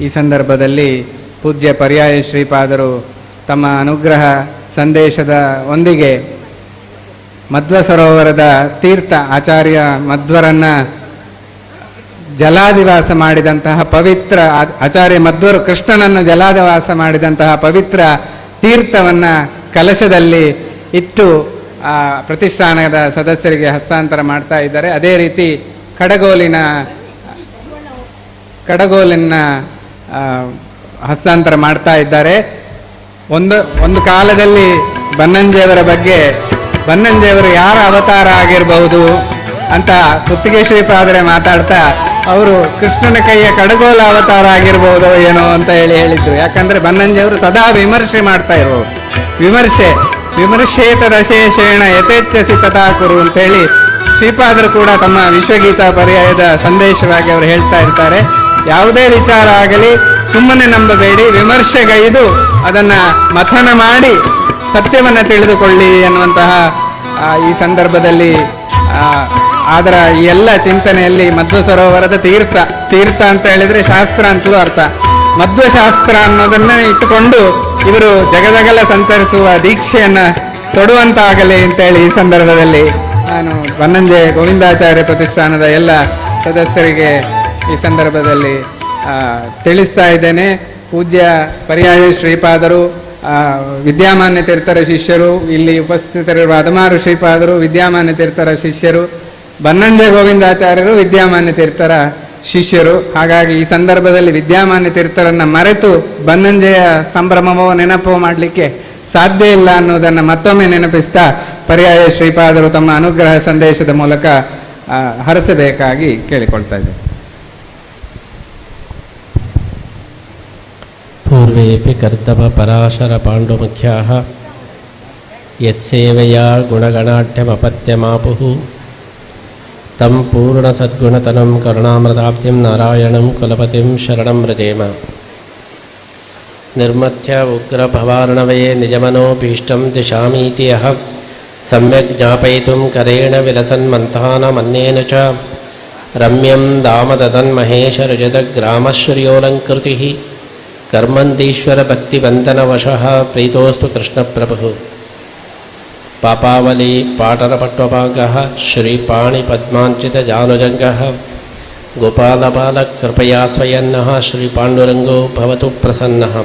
ಈ ಸಂದರ್ಭದಲ್ಲಿ ಪೂಜ್ಯ ಪರ್ಯಾಯ ಶ್ರೀಪಾದರು ತಮ್ಮ ಅನುಗ್ರಹ ಸಂದೇಶದ ಒಂದಿಗೆ ಮಧ್ವ ಸರೋವರದ ತೀರ್ಥ ಆಚಾರ್ಯ ಮಧ್ವರನ್ನ ಜಲಾದಿವಾಸ ಮಾಡಿದಂತಹ ಪವಿತ್ರ ಆಚಾರ್ಯ ಮಧ್ವರು ಕೃಷ್ಣನನ್ನು ಜಲಾದಿವಾಸ ಮಾಡಿದಂತಹ ಪವಿತ್ರ ತೀರ್ಥವನ್ನ ಕಲಶದಲ್ಲಿ ಇಟ್ಟು ಆ ಪ್ರತಿಷ್ಠಾನದ ಸದಸ್ಯರಿಗೆ ಹಸ್ತಾಂತರ ಮಾಡ್ತಾ ಇದ್ದಾರೆ. ಅದೇ ರೀತಿ ಕಡಗೋಲಿನ ಕಡಗೋಲಿನ ಹಸ್ತಾಂತರ ಮಾಡ್ತಾ ಇದ್ದಾರೆ. ಒಂದು ಒಂದು ಕಾಲದಲ್ಲಿ ಬನ್ನಂಜಿಯವರ ಬಗ್ಗೆ ಬನ್ನಂಜೆಯವರು ಯಾರ ಅವತಾರ ಆಗಿರಬಹುದು ಅಂತ ಕುತ್ತಿಗೆ ಶ್ರೀಪಾದರೆ ಮಾತಾಡ್ತಾ, ಅವರು ಕೃಷ್ಣನ ಕೈಯ ಕಡಗೋಲ ಅವತಾರ ಆಗಿರ್ಬೋದು ಏನೋ ಅಂತ ಹೇಳಿ ಹೇಳಿದ್ರು. ಯಾಕಂದ್ರೆ ಬನ್ನಂಜೆಯವರು ಸದಾ ವಿಮರ್ಶೆ ಮಾಡ್ತಾ ಇರೋರು. ವಿಮರ್ಶೆ, ವಿಮರ್ಶೇತರ ಶೇಷೇಣ ಯಥೇಚ್ಛಸಿ ತಥಾ ಅಂತ ಅಂತೇಳಿ ಶ್ರೀಪಾದರು ಕೂಡ ತಮ್ಮ ವಿಶ್ವಗೀತಾ ಪರ್ಯಾಯದ ಸಂದೇಶವಾಗಿ ಅವರು ಹೇಳ್ತಾ ಇರ್ತಾರೆ. ಯಾವುದೇ ವಿಚಾರ ಆಗಲಿ, ಸುಮ್ಮನೆ ನಂಬಬೇಡಿ, ವಿಮರ್ಶೆಗೈದು ಅದನ್ನ ಮಥನ ಮಾಡಿ ಸತ್ಯವನ್ನ ತಿಳಿದುಕೊಳ್ಳಿ ಎನ್ನುವಂತಹ ಈ ಸಂದರ್ಭದಲ್ಲಿ ಅದರ ಎಲ್ಲ ಚಿಂತನೆಯಲ್ಲಿ ಮಧ್ವ ಸರೋವರದ ತೀರ್ಥ ತೀರ್ಥ ಅಂತ ಹೇಳಿದ್ರೆ ಶಾಸ್ತ್ರ ಅಂತಲೂ ಅರ್ಥ. ಮಧ್ವಶಾಸ್ತ್ರ ಅನ್ನೋದನ್ನ ಇಟ್ಟುಕೊಂಡು ಇವರು ಜಗದಗಲ ಸಂತರಿಸುವ ದೀಕ್ಷೆಯನ್ನ ತೊಡುವಂತಾಗಲಿ ಅಂತೇಳಿ ಈ ಸಂದರ್ಭದಲ್ಲಿ ನಾನು ಬನ್ನಂಜೆ ಗೋವಿಂದಾಚಾರ್ಯ ಪ್ರತಿಷ್ಠಾನದ ಎಲ್ಲ ಸದಸ್ಯರಿಗೆ ಈ ಸಂದರ್ಭದಲ್ಲಿ ತಿಳಿಸ್ತಾ ಇದ್ದೇನೆ. ಪೂಜ್ಯ ಪರ್ಯಾಯ ಶ್ರೀಪಾದರು ವಿದ್ಯಾಮಾನ್ಯ ತೀರ್ಥರ ಶಿಷ್ಯರು, ಇಲ್ಲಿ ಉಪಸ್ಥಿತರಿರುವ ಹದಿಮಾರು ಶ್ರೀಪಾದರು, ವಿದ್ಯಾಮಾನ್ಯ ತೀರ್ಥರ ಶಿಷ್ಯರು ಬನ್ನಂಜಯ ಗೋವಿಂದಾಚಾರ್ಯರು, ವಿದ್ಯಾಮಾನ್ಯ ತೀರ್ಥರ ಶಿಷ್ಯರು. ಹಾಗಾಗಿ ಈ ಸಂದರ್ಭದಲ್ಲಿ ವಿದ್ಯಾಮಾನ್ಯ ತೀರ್ಥರನ್ನ ಮರೆತು ಬನ್ನಂಜಯ ಸಂಭ್ರಮವೋ, ನೆನಪೋ ಮಾಡಲಿಕ್ಕೆ ಸಾಧ್ಯ ಇಲ್ಲ ಅನ್ನೋದನ್ನ ಮತ್ತೊಮ್ಮೆ ನೆನಪಿಸ್ತಾ ಪರ್ಯಾಯ ಶ್ರೀಪಾದರು ತಮ್ಮ ಅನುಗ್ರಹ ಸಂದೇಶದ ಮೂಲಕ ಹರಸಬೇಕಾಗಿ ಕೇಳಿಕೊಳ್ತಾ ಇದ್ದೇನೆ. पूर्वेऽपि कर्दमपराशरपाण्डुमुख्याः यत्सेवया गुणगणाढ्यमपत्यमापुः तं पूर्णसद्गुणतनं करुणामृताब्धिं नारायणं कुलपतिं शरणं व्रजेम निर्मथ्य उग्रभवार्णवये निजमनोभीष्टं दिशामीति यः सम्यक् ज्ञापयितुं करेण विलसन्मन्थानमन्येन च रम्यं दामददन्महेशरजतग्रामश्रियोऽलङ्कृतिः कर्मन्दीश्वरभक्तिबन्धनवशः प्रीतोऽस्तु कृष्णप्रभुः। पापावली पाटरपट्वपाकः श्रीपाणिपद्माञ्चितजानुजङ्गः गोपालबालकृपया स्वयन्नः श्रीपाण्डुरङ्गो भवतु प्रसन्नः।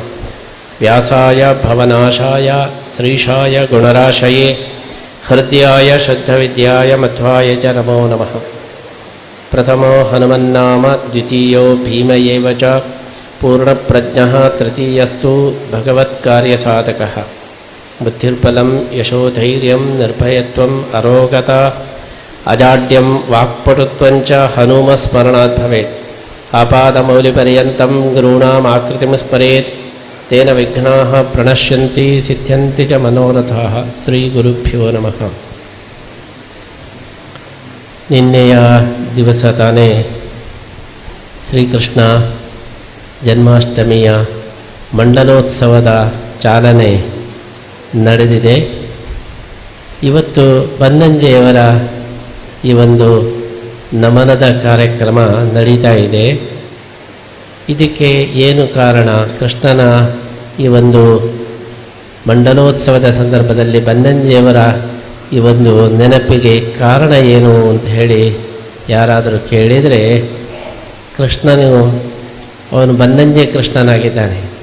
व्यासाय भवनाशाय, श्रीशाय गुणराशये, हृद्याय शुद्धविद्याय मध्वाय च नमो नमः। प्रथमो हनुमन्नाम, द्वितीयो भीम एव च पूर्णप्रज्ञः तृतीयस्तु भगवत्कार्यसाधकः बुद्धिर्बलं यशोधैर्यं निर्भयत्वम् अरोगता अजाड्यं वाक्पटुत्वञ्च हनुमस्मरणात् भवेत् आपादमौलिपर्यन्तं गुरूणामाकृतिं स्मरेत् तेन विघ्नाः प्रणश्यन्ति सिद्ध्यन्ति च मनोरथाः श्रीगुरुभ्यो नमः ನಿನ್ನೆಯ ದಿವಸ ತಾನೇ ಶ್ರೀಕೃಷ್ಣ ಜನ್ಮಾಷ್ಟಮಿಯ ಮಂಡಲೋತ್ಸವದ ಚಾಲನೆ ನಡೆದಿದೆ. ಇವತ್ತು ಬನ್ನಂಜೆಯವರ ಈ ಒಂದು ನಮನದ ಕಾರ್ಯಕ್ರಮ ನಡೀತಾ ಇದೆ. ಇದಕ್ಕೆ ಏನು ಕಾರಣ? ಕೃಷ್ಣನ ಈ ಒಂದು ಮಂಡಲೋತ್ಸವದ ಸಂದರ್ಭದಲ್ಲಿ ಬನ್ನಂಜೆಯವರ ಈ ಒಂದು ನೆನಪಿಗೆ ಕಾರಣ ಏನು ಅಂತ ಹೇಳಿ ಯಾರಾದರೂ ಕೇಳಿದರೆ ಕೃಷ್ಣನು ಅವನು ಬನ್ನಂಜೆ ಕೃಷ್ಣನಾಗಿದ್ದಾನೆ.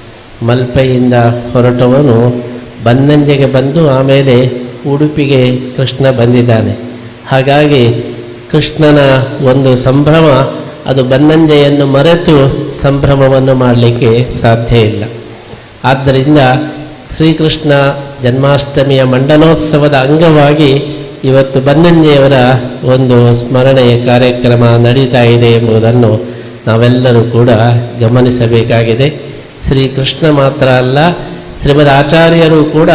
ಮಲ್ಪೆಯಿಂದ ಹೊರಟವನು ಬನ್ನಂಜೆಗೆ ಬಂದು ಆಮೇಲೆ ಉಡುಪಿಗೆ ಕೃಷ್ಣ ಬಂದಿದ್ದಾನೆ. ಹಾಗಾಗಿ ಕೃಷ್ಣನ ಒಂದು ಸಂಭ್ರಮ, ಅದು ಬನ್ನಂಜೆಯನ್ನು ಮರೆತು ಸಂಭ್ರಮವನ್ನು ಮಾಡಲಿಕ್ಕೆ ಸಾಧ್ಯ ಇಲ್ಲ. ಆದ್ದರಿಂದ ಶ್ರೀಕೃಷ್ಣ ಜನ್ಮಾಷ್ಟಮಿಯ ಮಂಡಲೋತ್ಸವದ ಅಂಗವಾಗಿ ಇವತ್ತು ಬನ್ನಂಜೆಯವರ ಒಂದು ಸ್ಮರಣೆಯ ಕಾರ್ಯಕ್ರಮ ನಡೀತಾ ಇದೆ ಎಂಬುದನ್ನು ನಾವೆಲ್ಲರೂ ಕೂಡ ಗಮನಿಸಬೇಕಾಗಿದೆ. ಶ್ರೀಕೃಷ್ಣ ಮಾತ್ರ ಅಲ್ಲ, ಶ್ರೀಮದ್ ಆಚಾರ್ಯರು ಕೂಡ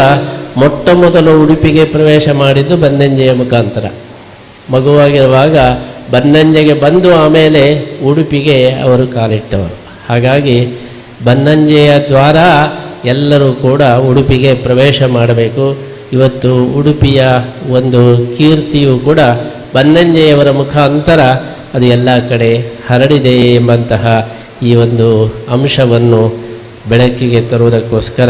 ಮೊಟ್ಟ ಮೊದಲು ಉಡುಪಿಗೆ ಪ್ರವೇಶ ಮಾಡಿದ್ದು ಬನ್ನಂಜೆಯ ಮುಖಾಂತರ. ಮಗುವಾಗಿರುವಾಗ ಬನ್ನಂಜೆಗೆ ಬಂದು ಆಮೇಲೆ ಉಡುಪಿಗೆ ಅವರು ಕಾಲಿಟ್ಟವರು. ಹಾಗಾಗಿ ಬನ್ನಂಜೆಯ ದ್ವಾರ ಎಲ್ಲರೂ ಕೂಡ ಉಡುಪಿಗೆ ಪ್ರವೇಶ ಮಾಡಬೇಕು. ಇವತ್ತು ಉಡುಪಿಯ ಒಂದು ಕೀರ್ತಿಯು ಕೂಡ ಬನ್ನಂಜೆಯವರ ಮುಖಾಂತರ ಅದು ಎಲ್ಲ ಕಡೆ ಹರಡಿದೆ ಎಂಬಂತಹ ಈ ಒಂದು ಅಂಶವನ್ನು ಬೆಳಕಿಗೆ ತರುವುದಕ್ಕೋಸ್ಕರ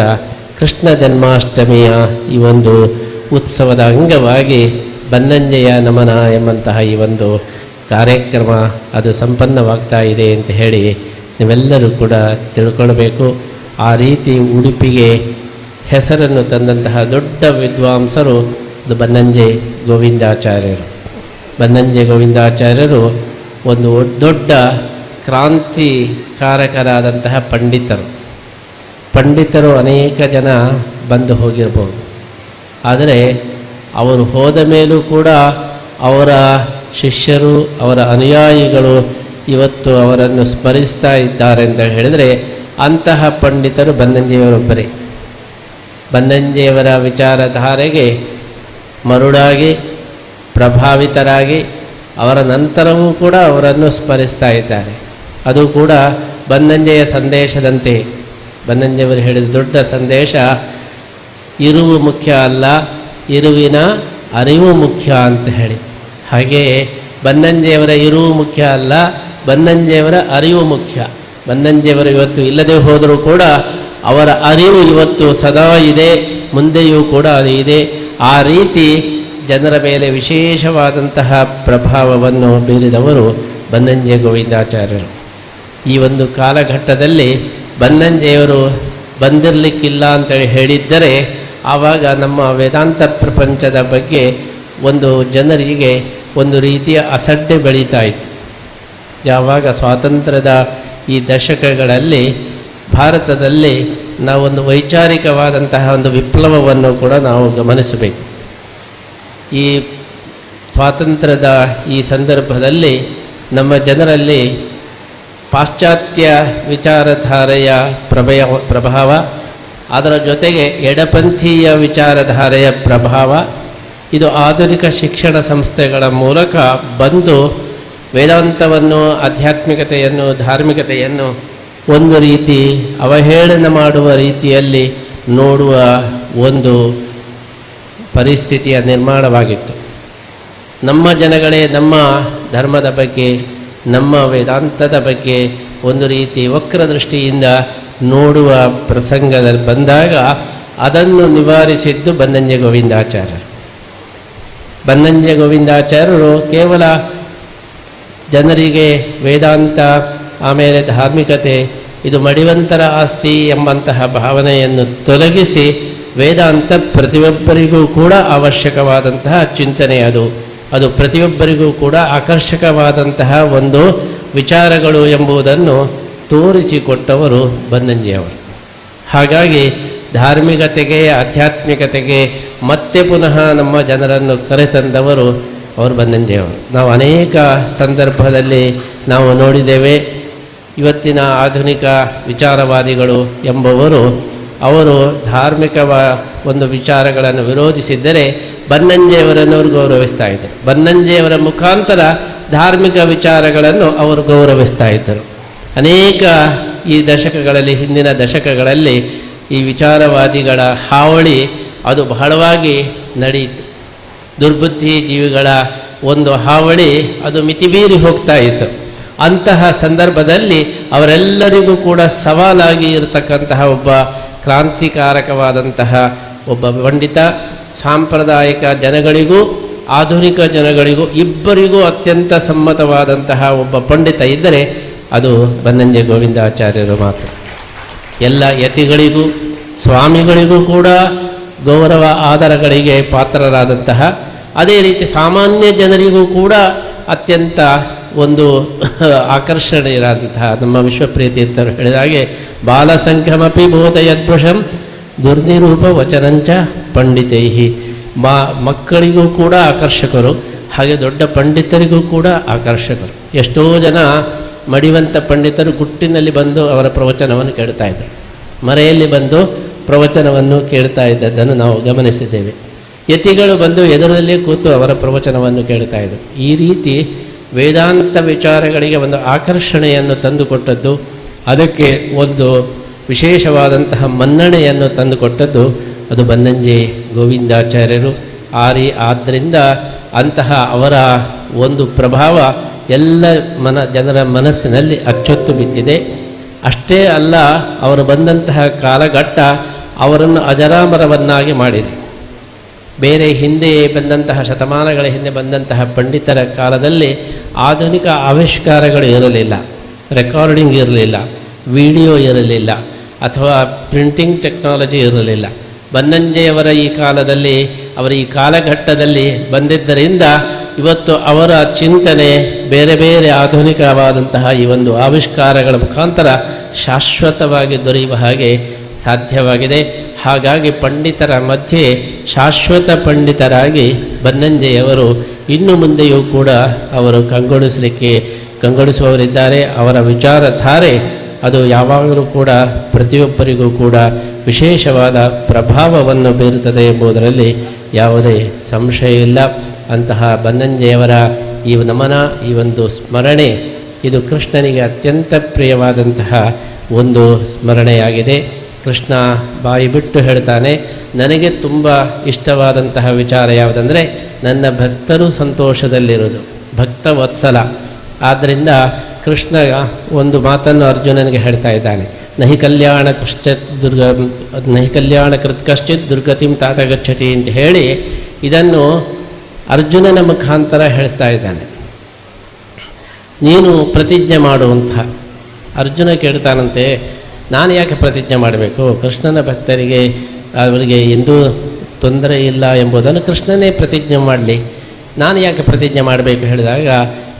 ಕೃಷ್ಣ ಜನ್ಮಾಷ್ಟಮಿಯ ಈ ಒಂದು ಉತ್ಸವದ ಅಂಗವಾಗಿ ಬನ್ನಂಜಯ ನಮನ ಎಂಬಂತಹ ಈ ಒಂದು ಕಾರ್ಯಕ್ರಮ ಅದು ಸಂಪನ್ನವಾಗ್ತಾ ಇದೆ ಅಂತ ಹೇಳಿ ನೀವೆಲ್ಲರೂ ಕೂಡ ತಿಳ್ಕೊಳ್ಬೇಕು. ಆ ರೀತಿ ಉಡುಪಿಗೆ ಹೆಸರನ್ನು ತಂದಂತಹ ದೊಡ್ಡ ವಿದ್ವಾಂಸರು ಬನ್ನಂಜೆ ಗೋವಿಂದಾಚಾರ್ಯರು. ಬನ್ನಂಜೆ ಗೋವಿಂದಾಚಾರ್ಯರು ಒಂದು ದೊಡ್ಡ ಕ್ರಾಂತಿಕಾರಕರಾದಂತಹ ಪಂಡಿತರು. ಪಂಡಿತರು ಅನೇಕ ಜನ ಬಂದು ಹೋಗಿರ್ಬೋದು. ಆದರೆ ಅವರು ಹೋದ ಮೇಲೂ ಕೂಡ ಅವರ ಶಿಷ್ಯರು, ಅವರ ಅನುಯಾಯಿಗಳು ಇವತ್ತು ಅವರನ್ನು ಸ್ಮರಿಸ್ತಾ ಇದ್ದಾರೆ ಅಂತ ಹೇಳಿದರೆ ಅಂತಹ ಪಂಡಿತರು ಬನ್ನಂಜೆಯವರೊಬ್ಬರೇ. ಬನ್ನಂಜೆಯವರ ವಿಚಾರಧಾರೆಗೆ ಮರುಳಾಗಿ, ಪ್ರಭಾವಿತರಾಗಿ ಅವರ ನಂತರವೂ ಕೂಡ ಅವರನ್ನು ಸ್ಮರಿಸ್ತಾ ಇದ್ದಾರೆ. ಅದು ಕೂಡ ಬನ್ನಂಜೆಯ ಸಂದೇಶದಂತೆ. ಬನ್ನಂಜೆಯವರು ಹೇಳಿದ ದೊಡ್ಡ ಸಂದೇಶ, ಇರುವು ಮುಖ್ಯ ಅಲ್ಲ, ಇರುವಿನ ಅರಿವು ಮುಖ್ಯ ಅಂತ ಹೇಳಿ. ಹಾಗೆಯೇ ಬನ್ನಂಜೆಯವರ ಇರುವು ಮುಖ್ಯ ಅಲ್ಲ, ಬನ್ನಂಜೆಯವರ ಅರಿವು ಮುಖ್ಯ. ಬನ್ನಂಜೆಯವರು ಇವತ್ತು ಇಲ್ಲದೆ ಹೋದರೂ ಕೂಡ ಅವರ ಅರಿವು ಇವತ್ತು ಸದಾ ಇದೆ, ಮುಂದೆಯೂ ಕೂಡ ಅದು ಇದೆ. ಆ ರೀತಿ ಜನರ ಮೇಲೆ ವಿಶೇಷವಾದಂತಹ ಪ್ರಭಾವವನ್ನು ಬೀರಿದವರು ಬನ್ನಂಜೆ ಗೋವಿಂದಾಚಾರ್ಯರು. ಈ ಒಂದು ಕಾಲಘಟ್ಟದಲ್ಲಿ ಬನ್ನಂಜೆಯವರು ಬಂದಿರಲಿಕ್ಕಿಲ್ಲ ಅಂತೇಳಿ ಹೇಳಿದ್ದರೆ ಆವಾಗ ನಮ್ಮ ವೇದಾಂತ ಪ್ರಪಂಚದ ಬಗ್ಗೆ ಒಂದು ಜನರಿಗೆ ಒಂದು ರೀತಿಯ ಅಸಡ್ಡೆ ಬೆಳೀತಾ ಇತ್ತು. ಯಾವಾಗ ಸ್ವಾತಂತ್ರ್ಯದ ಈ ದಶಕಗಳಲ್ಲಿ ಭಾರತದಲ್ಲಿ ನಾವೊಂದು ವೈಚಾರಿಕವಾದಂತಹ ಒಂದು ವಿಪ್ಲವವನ್ನು ಕೂಡ ನಾವು ಗಮನಿಸಬೇಕು. ಈ ಸ್ವಾತಂತ್ರ್ಯದ ಈ ಸಂದರ್ಭದಲ್ಲಿ ನಮ್ಮ ಜನರಲ್ಲಿ ಪಾಶ್ಚಾತ್ಯ ವಿಚಾರಧಾರೆಯ ಪ್ರಭಯ ಪ್ರಭಾವ, ಅದರ ಜೊತೆಗೆ ಎಡಪಂಥೀಯ ವಿಚಾರಧಾರೆಯ ಪ್ರಭಾವ, ಇದು ಆಧುನಿಕ ಶಿಕ್ಷಣ ಸಂಸ್ಥೆಗಳ ಮೂಲಕ ಬಂದು ವೇದಾಂತವನ್ನು, ಆಧ್ಯಾತ್ಮಿಕತೆಯನ್ನು, ಧಾರ್ಮಿಕತೆಯನ್ನು ಒಂದು ರೀತಿ ಅವಹೇಳನ ಮಾಡುವ ರೀತಿಯಲ್ಲಿ ನೋಡುವ ಒಂದು ಪರಿಸ್ಥಿತಿಯ ನಿರ್ಮಾಣವಾಗಿತ್ತು. ನಮ್ಮ ಜನಗಳೇ ನಮ್ಮ ಧರ್ಮದ ಬಗ್ಗೆ, ನಮ್ಮ ವೇದಾಂತದ ಬಗ್ಗೆ ಒಂದು ರೀತಿ ವಕ್ರ ದೃಷ್ಟಿಯಿಂದ ನೋಡುವ ಪ್ರಸಂಗದಲ್ಲಿ ಬಂದಾಗ ಅದನ್ನು ನಿವಾರಿಸಿದ್ದು ಬನ್ನಂಜೆ ಗೋವಿಂದಾಚಾರ್ಯ. ಬನ್ನಂಜೆ ಗೋವಿಂದಾಚಾರ್ಯರು ಕೇವಲ ಜನರಿಗೆ ವೇದಾಂತ, ಆಮೇಲೆ ಧಾರ್ಮಿಕತೆ, ಇದು ಮಡಿವಂತರ ಆಸ್ತಿ ಎಂಬಂತಹ ಭಾವನೆಯನ್ನು ತೊಲಗಿಸಿ ವೇದಾಂತ ಪ್ರತಿಯೊಬ್ಬರಿಗೂ ಕೂಡ ಅವಶ್ಯಕವಾದಂತಹ ಚಿಂತನೆ ಅದು. ಅದು ಪ್ರತಿಯೊಬ್ಬರಿಗೂ ಕೂಡ ಆಕರ್ಷಕವಾದಂತಹ ಒಂದು ವಿಚಾರಗಳು ಎಂಬುದನ್ನು ತೋರಿಸಿಕೊಟ್ಟವರು ಬನ್ನಂಜಿಯವರು. ಹಾಗಾಗಿ ಧಾರ್ಮಿಕತೆಗೆ, ಆಧ್ಯಾತ್ಮಿಕತೆಗೆ ಮತ್ತೆ ಪುನಃ ನಮ್ಮ ಜನರನ್ನು ಕರೆತಂದವರು ಅವರು ಬನ್ನಂಜಿಯವರು. ನಾವು ಅನೇಕ ಸಂದರ್ಭದಲ್ಲಿ ನಾವು ನೋಡಿದ್ದೇವೆ. ಇವತ್ತಿನ ಆಧುನಿಕ ವಿಚಾರವಾದಿಗಳು ಎಂಬುವರು ಅವರು ಧಾರ್ಮಿಕವ ಒಂದು ವಿಚಾರಗಳನ್ನು ವಿರೋಧಿಸಿದ್ದರೆ ಬನ್ನಂಜೆಯವರನ್ನು ಅವರು ಗೌರವಿಸ್ತಾ ಇದ್ದರು. ಬನ್ನಂಜೆಯವರ ಮುಖಾಂತರ ಧಾರ್ಮಿಕ ವಿಚಾರಗಳನ್ನು ಅವರು ಗೌರವಿಸ್ತಾ ಇದ್ದರು. ಅನೇಕ ಈ ದಶಕಗಳಲ್ಲಿ, ಹಿಂದಿನ ದಶಕಗಳಲ್ಲಿ ಈ ವಿಚಾರವಾದಿಗಳ ಹಾವಳಿ ಅದು ಬಹಳವಾಗಿ ನಡೆಯಿತು. ದುರ್ಬುದ್ಧಿ ಜೀವಿಗಳ ಒಂದು ಹಾವಳಿ ಅದು ಮಿತಿಮೀರಿ ಹೋಗ್ತಾ ಇತ್ತು. ಅಂತಹ ಸಂದರ್ಭದಲ್ಲಿ ಅವರೆಲ್ಲರಿಗೂ ಕೂಡ ಸವಾಲಾಗಿ ಇರತಕ್ಕಂತಹ ಒಬ್ಬ ಕ್ರಾಂತಿಕಾರಕವಾದಂತಹ ಒಬ್ಬ ಪಂಡಿತ, ಸಾಂಪ್ರದಾಯಿಕ ಜನಗಳಿಗೂ, ಆಧುನಿಕ ಜನಗಳಿಗೂ, ಇಬ್ಬರಿಗೂ ಅತ್ಯಂತ ಸಮ್ಮತವಾದಂತಹ ಒಬ್ಬ ಪಂಡಿತ ಇದ್ದರೆ ಅದು ಬನ್ನಂಜೆ ಗೋವಿಂದಾಚಾರ್ಯರು ಮಾತ್ರ. ಎಲ್ಲ ಯತಿಗಳಿಗೂ, ಸ್ವಾಮಿಗಳಿಗೂ ಕೂಡ ಗೌರವ ಆಧಾರಗಳಿಗೆ ಪಾತ್ರರಾದಂತಹ, ಅದೇ ರೀತಿ ಸಾಮಾನ್ಯ ಜನರಿಗೂ ಕೂಡ ಅತ್ಯಂತ ಒಂದು ಆಕರ್ಷಣೆ ಇರಾದಂತಹ ನಮ್ಮ ವಿಶ್ವ ತೀರ್ಥರು ಹೇಳಿದ ಹಾಗೆ, ಬಾಲಸಂಖ್ಯಮಪಿ ಬೋಧಯದ್ಭುಷಂ ದುರ್ನಿರೂಪ ವಚನಂಚ ಪಂಡಿತೈಹಿ. ಮಾ, ಮಕ್ಕಳಿಗೂ ಕೂಡ ಆಕರ್ಷಕರು, ಹಾಗೆ ದೊಡ್ಡ ಪಂಡಿತರಿಗೂ ಕೂಡ ಆಕರ್ಷಕರು. ಎಷ್ಟೋ ಜನ ಮಡಿವಂತ ಪಂಡಿತರು ಗುಟ್ಟಿನಲ್ಲಿ ಬಂದು ಅವರ ಪ್ರವಚನವನ್ನು ಕೇಳ್ತಾ ಇದ್ದರು ಮರೆಯಲ್ಲಿ ಬಂದು ಪ್ರವಚನವನ್ನು ಕೇಳ್ತಾ ಇದ್ದದ್ದನ್ನು ನಾವು ಗಮನಿಸಿದ್ದೇವೆ. ಯತಿಗಳು ಬಂದು ಎದುರಲ್ಲೇ ಕೂತು ಅವರ ಪ್ರವಚನವನ್ನು ಕೇಳ್ತಾ ಇದ್ದರು ಈ ರೀತಿ ವೇದಾಂತ ವಿಚಾರಗಳಿಗೆ ಒಂದು ಆಕರ್ಷಣೆಯನ್ನು ತಂದುಕೊಟ್ಟದ್ದು, ಅದಕ್ಕೆ ಒಂದು ವಿಶೇಷವಾದಂತಹ ಮನ್ನಣೆಯನ್ನು ತಂದುಕೊಟ್ಟದ್ದು, ಅದು ಬನ್ನಂಜೆ ಗೋವಿಂದಾಚಾರ್ಯರು. ಆರಿ ಆದ್ದರಿಂದ ಅಂತಹ ಅವರ ಒಂದು ಪ್ರಭಾವ ಎಲ್ಲ ಮನ, ಜನರ ಮನಸ್ಸಿನಲ್ಲಿ ಅಚ್ಚೊತ್ತು ಬಿದ್ದಿದೆ. ಅಷ್ಟೇ ಅಲ್ಲ, ಅವರು ಬಂದಂತಹ ಕಾಲಘಟ್ಟ ಅವರನ್ನು ಅಜರಾಮರವನ್ನಾಗಿ ಮಾಡಿದೆ. ಬೇರೆ ಹಿಂದೆ ಬಂದಂತಹ ಶತಮಾನಗಳ ಹಿಂದೆ ಬಂದಂತಹ ಪಂಡಿತರ ಕಾಲದಲ್ಲಿ ಆಧುನಿಕ ಆವಿಷ್ಕಾರಗಳು ಇರಲಿಲ್ಲ ರೆಕಾರ್ಡಿಂಗ್ ಇರಲಿಲ್ಲ ವಿಡಿಯೋ ಇರಲಿಲ್ಲ, ಅಥವಾ ಪ್ರಿಂಟಿಂಗ್ ಟೆಕ್ನಾಲಜಿ ಇರಲಿಲ್ಲ. ಬನ್ನಂಜೆಯವರ ಈ ಕಾಲದಲ್ಲಿ, ಅವರ ಈ ಕಾಲಘಟ್ಟದಲ್ಲಿ ಬಂದಿದ್ದರಿಂದ ಇವತ್ತು ಅವರ ಚಿಂತನೆ ಬೇರೆ ಬೇರೆ ಆಧುನಿಕವಾದಂತಹ ಈ ಒಂದು ಆವಿಷ್ಕಾರಗಳ ಮುಖಾಂತರ ಶಾಶ್ವತವಾಗಿ ದೊರೆಯುವ ಹಾಗೆ ಸಾಧ್ಯವಾಗಿದೆ. ಹಾಗಾಗಿ ಪಂಡಿತರ ಮಧ್ಯೆ ಶಾಶ್ವತ ಪಂಡಿತರಾಗಿ ಬನ್ನಂಜೆಯವರು ಇನ್ನು ಮುಂದೆಯೂ ಕೂಡ ಅವರು ಕಂಗೊಳಿಸಲಿಕ್ಕೆ ಕಂಗೊಳಿಸುವವರಿದ್ದಾರೆ. ಅವರ ವಿಚಾರಧಾರೆ ಅದು ಯಾವಾಗಲೂ ಕೂಡ ಪ್ರತಿಯೊಬ್ಬರಿಗೂ ಕೂಡ ವಿಶೇಷವಾದ ಪ್ರಭಾವವನ್ನು ಬೀರುತ್ತದೆ ಎಂಬುದರಲ್ಲಿ ಯಾವುದೇ ಸಂಶಯ ಇಲ್ಲ. ಅಂತಹ ಬನ್ನಂಜೆಯವರ ಈ ನಮನ, ಈ ಒಂದು ಸ್ಮರಣೆ ಇದು ಕೃಷ್ಣನಿಗೆ ಅತ್ಯಂತ ಪ್ರಿಯವಾದಂತಹ ಒಂದು ಸ್ಮರಣೆಯಾಗಿದೆ. ಕೃಷ್ಣ ಬಾಯಿ ಬಿಟ್ಟು ಹೇಳ್ತಾನೆ ನನಗೆ ತುಂಬ ಇಷ್ಟವಾದಂತಹ ವಿಚಾರ ಯಾವುದಂದರೆ, ನನ್ನ ಭಕ್ತರು ಸಂತೋಷದಲ್ಲಿರೋದು ಭಕ್ತ ವತ್ಸಲ. ಆದ್ದರಿಂದ ಕೃಷ್ಣ ಒಂದು ಮಾತನ್ನು ಅರ್ಜುನನಿಗೆ ಹೇಳ್ತಾ ಇದ್ದಾನೆ. ನಹಿ ಕಲ್ಯಾಣ ಕಶ್ಚಿತ್ ದುರ್ಗ, ನಹಿ ಕಲ್ಯಾಣ ಕೃತ್ ಕಶ್ಚಿತ್ ದುರ್ಗತಿಂ ತಾತ ಗಚ್ಚತಿ ಅಂತ ಹೇಳಿ ಇದನ್ನು ಅರ್ಜುನನ ಮುಖಾಂತರ ಹೇಳಿಸ್ತಾ ಇದ್ದಾನೆ. ನೀನು ಪ್ರತಿಜ್ಞೆ ಮಾಡುವಂತಹ ಅರ್ಜುನ ಕೇಳ್ತಾನಂತೆ, ನಾನು ಯಾಕೆ ಪ್ರತಿಜ್ಞೆ ಮಾಡಬೇಕು? ಕೃಷ್ಣನ ಭಕ್ತರಿಗೆ ಅವರಿಗೆ ಎಂದೂ ತೊಂದರೆ ಇಲ್ಲ ಎಂಬುದನ್ನು ಕೃಷ್ಣನೇ ಪ್ರತಿಜ್ಞೆ ಮಾಡಲಿ. ನಾನು ಯಾಕೆ ಪ್ರತಿಜ್ಞೆ ಮಾಡಬೇಕು ಹೇಳಿದಾಗ,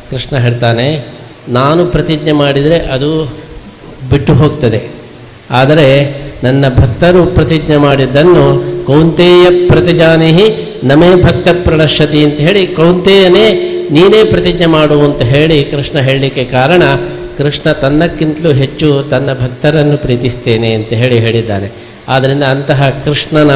ಕೃಷ್ಣ ಹೇಳ್ತಾನೆ, ನಾನು ಪ್ರತಿಜ್ಞೆ ಮಾಡಿದರೆ ಅದು ಬಿಟ್ಟು ಹೋಗ್ತದೆ. ಆದರೆ ನನ್ನ ಭಕ್ತರು ಪ್ರತಿಜ್ಞೆ ಮಾಡಿದ್ದನ್ನು ಕೌಂತೇಯ ಪ್ರತಿಜಾನಿಹಿ ನಮೇ ಭಕ್ತ ಪ್ರಣಶ್ಯತಿ ಅಂತ ಹೇಳಿ, ಕೌಂತೇಯನೇ ನೀನೇ ಪ್ರತಿಜ್ಞೆ ಮಾಡು ಅಂತ ಹೇಳಿ ಕೃಷ್ಣ ಹೇಳಲಿಕ್ಕೆ ಕಾರಣ, ಕೃಷ್ಣ ತನ್ನಕ್ಕಿಂತಲೂ ಹೆಚ್ಚು ತನ್ನ ಭಕ್ತರನ್ನು ಪ್ರೀತಿಸ್ತೇನೆ ಅಂತ ಹೇಳಿ ಹೇಳಿದ್ದಾನೆ. ಆದ್ದರಿಂದ ಅಂತಹ ಕೃಷ್ಣನ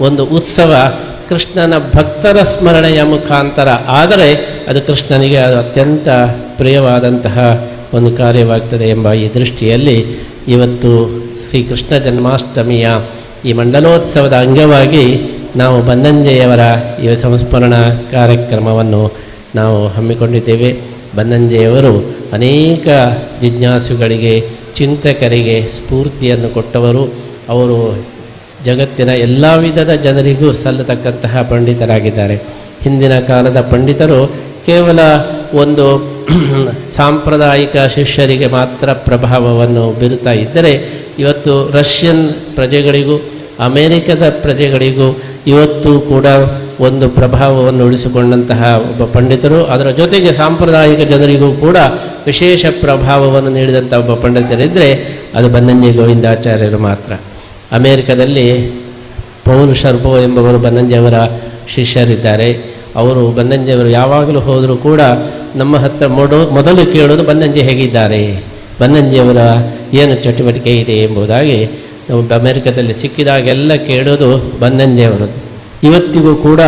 ಒಂದು ಉತ್ಸವ, ಕೃಷ್ಣನ ಭಕ್ತರ ಸ್ಮರಣೆಯ ಮುಖಾಂತರ ಆದರೆ ಅದು ಕೃಷ್ಣನಿಗೆ ಅದು ಅತ್ಯಂತ ಪ್ರಿಯವಾದಂತಹ ಒಂದು ಕಾರ್ಯವಾಗ್ತದೆ ಎಂಬ ಈ ದೃಷ್ಟಿಯಲ್ಲಿ ಇವತ್ತು ಶ್ರೀಕೃಷ್ಣ ಜನ್ಮಾಷ್ಟಮಿಯ ಈ ಮಂಡಲೋತ್ಸವದ ಅಂಗವಾಗಿ ನಾವು ಬನ್ನಂಜೆಯವರ ಈ ಸಂಸ್ಮರಣಾ ಕಾರ್ಯಕ್ರಮವನ್ನು ನಾವು ಹಮ್ಮಿಕೊಂಡಿದ್ದೇವೆ. ಬನ್ನಂಜೆಯವರು ಅನೇಕ ಜಿಜ್ಞಾಸುಗಳಿಗೆ, ಚಿಂತಕರಿಗೆ ಸ್ಫೂರ್ತಿಯನ್ನು ಕೊಟ್ಟವರು. ಅವರು ಜಗತ್ತಿನ ಎಲ್ಲ ವಿಧದ ಜನರಿಗೂ ಸಲ್ಲತಕ್ಕಂತಹ ಪಂಡಿತರಾಗಿದ್ದಾರೆ. ಹಿಂದಿನ ಕಾಲದ ಪಂಡಿತರು ಕೇವಲ ಒಂದು ಸಾಂಪ್ರದಾಯಿಕ ಶಿಷ್ಯರಿಗೆ ಮಾತ್ರ ಪ್ರಭಾವವನ್ನು ಬೀರುತ್ತಾ ಇದ್ದರೆ, ಇವತ್ತು ರಷ್ಯನ್ ಪ್ರಜೆಗಳಿಗೂ, ಅಮೇರಿಕದ ಪ್ರಜೆಗಳಿಗೂ ಇವತ್ತು ಕೂಡ ಒಂದು ಪ್ರಭಾವವನ್ನು ಉಳಿಸಿಕೊಂಡಂತಹ ಒಬ್ಬ ಪಂಡಿತರು. ಅದರ ಜೊತೆಗೆ ಸಾಂಪ್ರದಾಯಿಕ ಜನರಿಗೂ ಕೂಡ ವಿಶೇಷ ಪ್ರಭಾವವನ್ನು ನೀಡಿದಂಥ ಒಬ್ಬ ಪಂಡಿತರಿದ್ದರೆ, ಅದು ಬನ್ನಂಜಿ ಗೋವಿಂದಾಚಾರ್ಯರು ಮಾತ್ರ. ಅಮೇರಿಕದಲ್ಲಿ ಪೌಲ್ ಶರ್ಬೋ ಎಂಬವರು ಬನ್ನಂಜಿಯವರ ಶಿಷ್ಯರಿದ್ದಾರೆ. ಅವರು ಬನ್ನಂಜಿಯವರು ಯಾವಾಗಲೂ ಹೋದರೂ ಕೂಡ ನಮ್ಮ ಹತ್ರ ಮೊಡ, ಮೊದಲು ಕೇಳೋದು ಬನ್ನಂಜೆ ಹೇಗಿದ್ದಾರೆ? ಬನ್ನಂಜಿಯವರ ಏನು ಚಟುವಟಿಕೆ ಇದೆ ಎಂಬುದಾಗಿ ನಾವು ಅಮೆರಿಕದಲ್ಲಿ ಸಿಕ್ಕಿದಾಗೆಲ್ಲ ಕೇಳೋದು ಬನ್ನಂಜೆಯವರದ್ದು ಇವತ್ತಿಗೂ ಕೂಡ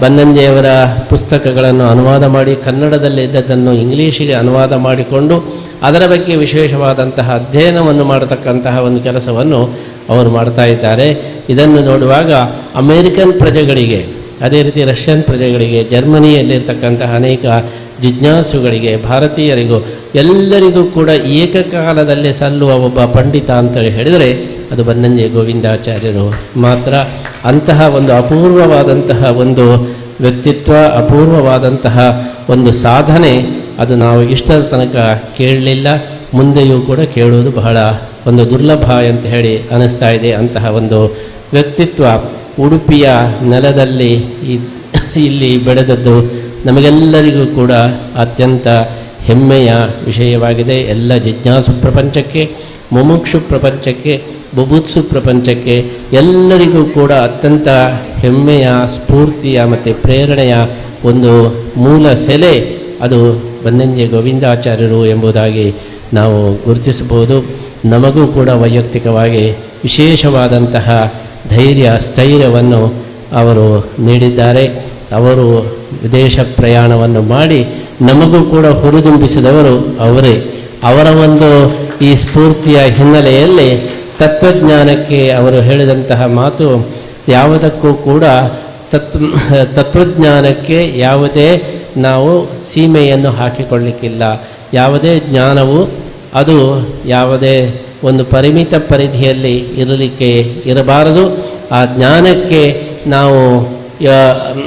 ಬನ್ನಂಜೆಯವರ ಪುಸ್ತಕಗಳನ್ನು ಅನುವಾದ ಮಾಡಿ ಕನ್ನಡದಲ್ಲಿ ಇದ್ದದ್ದನ್ನು ಇಂಗ್ಲೀಷಿಗೆ ಅನುವಾದ ಮಾಡಿಕೊಂಡು ಅದರ ಬಗ್ಗೆ ವಿಶೇಷವಾದಂತಹ ಅಧ್ಯಯನವನ್ನು ಮಾಡತಕ್ಕಂತಹ ಒಂದು ಕೆಲಸವನ್ನು ಅವರು ಮಾಡ್ತಾ ಇದ್ದಾರೆ. ಇದನ್ನು ನೋಡುವಾಗ ಅಮೇರಿಕನ್ ಪ್ರಜೆಗಳಿಗೆ, ಅದೇ ರೀತಿ ರಷ್ಯನ್ ಪ್ರಜೆಗಳಿಗೆ, ಜರ್ಮನಿಯಲ್ಲಿರ್ತಕ್ಕಂತಹ ಅನೇಕ ಜಿಜ್ಞಾಸುಗಳಿಗೆ, ಭಾರತೀಯರಿಗೂ, ಎಲ್ಲರಿಗೂ ಕೂಡ ಏಕಕಾಲದಲ್ಲಿ ಸಲ್ಲುವ ಒಬ್ಬ ಪಂಡಿತ ಅಂತೇಳಿ ಹೇಳಿದರೆ ಅದು ಬನ್ನಂಜೆ ಗೋವಿಂದಾಚಾರ್ಯರು ಮಾತ್ರ. ಅಂತಹ ಒಂದು ಅಪೂರ್ವವಾದಂತಹ ಒಂದು ವ್ಯಕ್ತಿತ್ವ, ಅಪೂರ್ವವಾದಂತಹ ಒಂದು ಸಾಧನೆ ಅದು ನಾವು ಇಷ್ಟರ ತನಕ ಕೇಳಲಿಲ್ಲ. ಮುಂದೆಯೂ ಕೂಡ ಕೇಳುವುದು ಬಹಳ ಒಂದು ದುರ್ಲಭ ಅಂತ ಹೇಳಿ ಅನಿಸ್ತಾ ಇದೆ ಅಂತಹ ಒಂದು ವ್ಯಕ್ತಿತ್ವ ಉಡುಪಿಯ ನೆಲದಲ್ಲಿ ಇಲ್ಲಿ ಬೆಳೆದದ್ದು ನಮಗೆಲ್ಲರಿಗೂ ಕೂಡ ಅತ್ಯಂತ ಹೆಮ್ಮೆಯ ವಿಷಯವಾಗಿದೆ. ಎಲ್ಲ ಜಿಜ್ಞಾಸು ಪ್ರಪಂಚಕ್ಕೆ, ಮುಮುಕ್ಷು ಪ್ರಪಂಚಕ್ಕೆ ಬುಭುತ್ಸು ಪ್ರಪಂಚಕ್ಕೆ ಎಲ್ಲರಿಗೂ ಕೂಡ ಅತ್ಯಂತ ಹೆಮ್ಮೆಯ, ಸ್ಫೂರ್ತಿಯ ಮತ್ತು ಪ್ರೇರಣೆಯ ಒಂದು ಮೂಲ ಸೆಲೆ ಅದು ಬನ್ನಂಜೆ ಗೋವಿಂದಾಚಾರ್ಯರು ಎಂಬುದಾಗಿ ನಾವು ಗುರುತಿಸಬಹುದು. ನಮಗೂ ಕೂಡ ವೈಯಕ್ತಿಕವಾಗಿ ವಿಶೇಷವಾದಂತಹ ಧೈರ್ಯ, ಸ್ಥೈರ್ಯವನ್ನು ಅವರು ನೀಡಿದ್ದಾರೆ. ಅವರು ವಿದೇಶ ಪ್ರಯಾಣವನ್ನು ಮಾಡಿ ನಮಗೂ ಕೂಡ ಹುರಿದುಂಬಿಸಿದವರು ಅವರೇ. ಅವರ ಒಂದು ಈ ಸ್ಫೂರ್ತಿಯ ಹಿನ್ನೆಲೆಯಲ್ಲಿ ತತ್ವಜ್ಞಾನಕ್ಕೆ ಅವರು ಹೇಳಿದಂತಹ ಮಾತು ಯಾವುದಕ್ಕೂ ಕೂಡ ತತ್ವ, ತತ್ವಜ್ಞಾನಕ್ಕೆ ಯಾವುದೇ ನಾವು ಸೀಮೆಯನ್ನು ಹಾಕಿಕೊಳ್ಳಿಕ್ಕಿಲ್ಲ. ಯಾವುದೇ ಜ್ಞಾನವು ಅದು ಯಾವುದೇ ಒಂದು ಪರಿಮಿತ ಪರಿಧಿಯಲ್ಲಿ ಇರಲಿಕ್ಕೆ ಇರಬಾರದು. ಆ ಜ್ಞಾನಕ್ಕೆ ನಾವು